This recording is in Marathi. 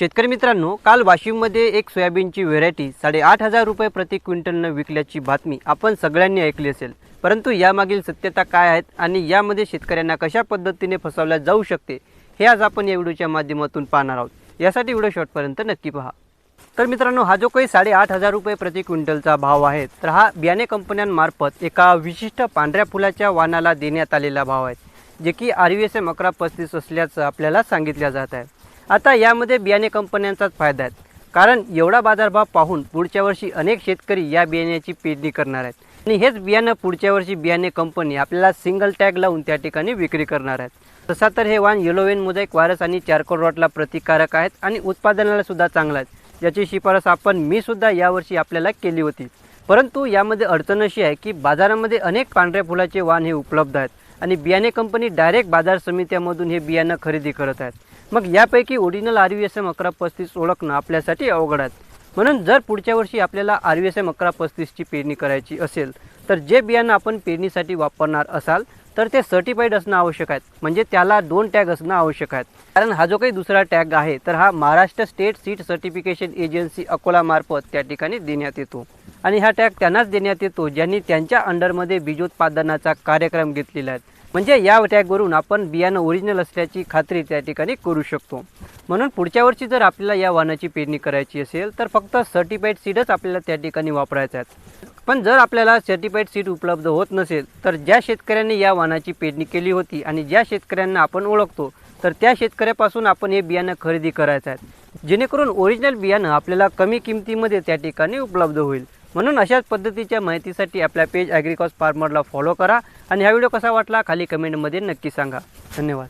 शेतकरी मित्रांनो काल वाशिममध्ये एक सोयाबीनची व्हेरायटी साडेआठ हजार रुपये प्रति क्विंटलनं विकल्याची बातमी आपण सगळ्यांनी ऐकली असेल. परंतु यामागील सत्यता काय आहेत आणि यामध्ये शेतकऱ्यांना कशा पद्धतीने फसवल्या जाऊ शकते हे आज आपण या व्हिडिओच्या माध्यमातून पाहणार आहोत. यासाठी व्हिडिओ शॉर्टपर्यंत नक्की पहा. तर मित्रांनो हा जो काही साडेआठ हजार रुपये प्रति क्विंटलचा भाव आहे तर हा बियाणे कंपन्यांमार्फत एका विशिष्ट पांढऱ्या फुलाच्या वाणाला देण्यात आलेला भाव आहे जे की आर व्ही एस एम अकरा पस्तीस असल्याचं आपल्याला सांगितलं जात आहे. आता यामध्ये बियाणे कंपन्यांचाच फायदा आहे. कारण एवढा बाजारभाव पाहून पुढच्या वर्षी अनेक शेतकरी या बियाण्याची पेरणी करणार आहेत. आणि हेच बियाणं पुढच्या वर्षी बियाणे कंपनी आपल्याला सिंगल टॅग लावून त्या ठिकाणी विक्री करणार आहेत. तसा तर हे वाण येलोवेन मोझॅक वायरस आणि चारकोल रॉटला प्रतिकारक आहेत आणि उत्पादनाला सुद्धा चांगला आहेत. ज्याची शिफारस आपण मी सुद्धा यावर्षी आपल्याला केली होती. परंतु यामध्ये अडचण अशी आहे की बाजारामध्ये अनेक पांढऱ्या फुलाचे वाण हे उपलब्ध आहेत. आणि बियाणे कंपनी डायरेक्ट बाजार समित्यामधून हे बियाणं खरेदी करत आहेत. मग यापैकी original R V S M अकरा पस्तीस ओळखणं आपल्यासाठी अवघड आहे. म्हणून जर पुढच्या वर्षी आपल्याला आर व्ही एस एम अकरा पस्तीसची पेरणी करायची असेल तर जे बियाणं आपण पेरणीसाठी वापरणार असाल तर ते सर्टिफाईड असणं आवश्यक आहे. म्हणजे त्याला दोन टॅग असणं आवश्यक आहे. कारण हा जो काही दुसरा टॅग आहे तर हा Maharashtra state seed certification agency अकोलामार्फत त्या ठिकाणी देण्यात येतो. आणि हा टॅग त्यांनाच देण्यात येतो ज्यांनी त्यांच्या अंडरमध्ये बीजोत्पादनाचा कार्यक्रम घेतलेला आहे. म्हणजे या टॅगवरून आपण बियाणं ओरिजिनल असल्याची खात्री त्या ठिकाणी करू शकतो. म्हणून पुढच्या वर्षी जर आपल्याला या वाहनाची पेरणी करायची असेल तर फक्त सर्टिफाईड सीडच आपल्याला त्या ठिकाणी वापरायचं आहे. पण जर आपल्याला सर्टिफाईड सीट उपलब्ध होत नसेल तर ज्या शेतकऱ्यांनी या वाहनाची पेरणी केली होती आणि ज्या शेतकऱ्यांना आपण ओळखतो तर त्या शेतकऱ्यापासून आपण हे बियाणं खरेदी करायचं आहे. जेणेकरून ओरिजिनल बियाणं आपल्याला कमी किमतीमध्ये त्या ठिकाणी उपलब्ध होईल. म्हणून अशाच पद्धतीच्या माहितीसाठी आपल्या पेज ॲग्रिकॉस फार्मरला फॉलो करा आणि हा व्हिडिओ कसा वाटला खाली कमेंटमध्ये नक्की सांगा. धन्यवाद.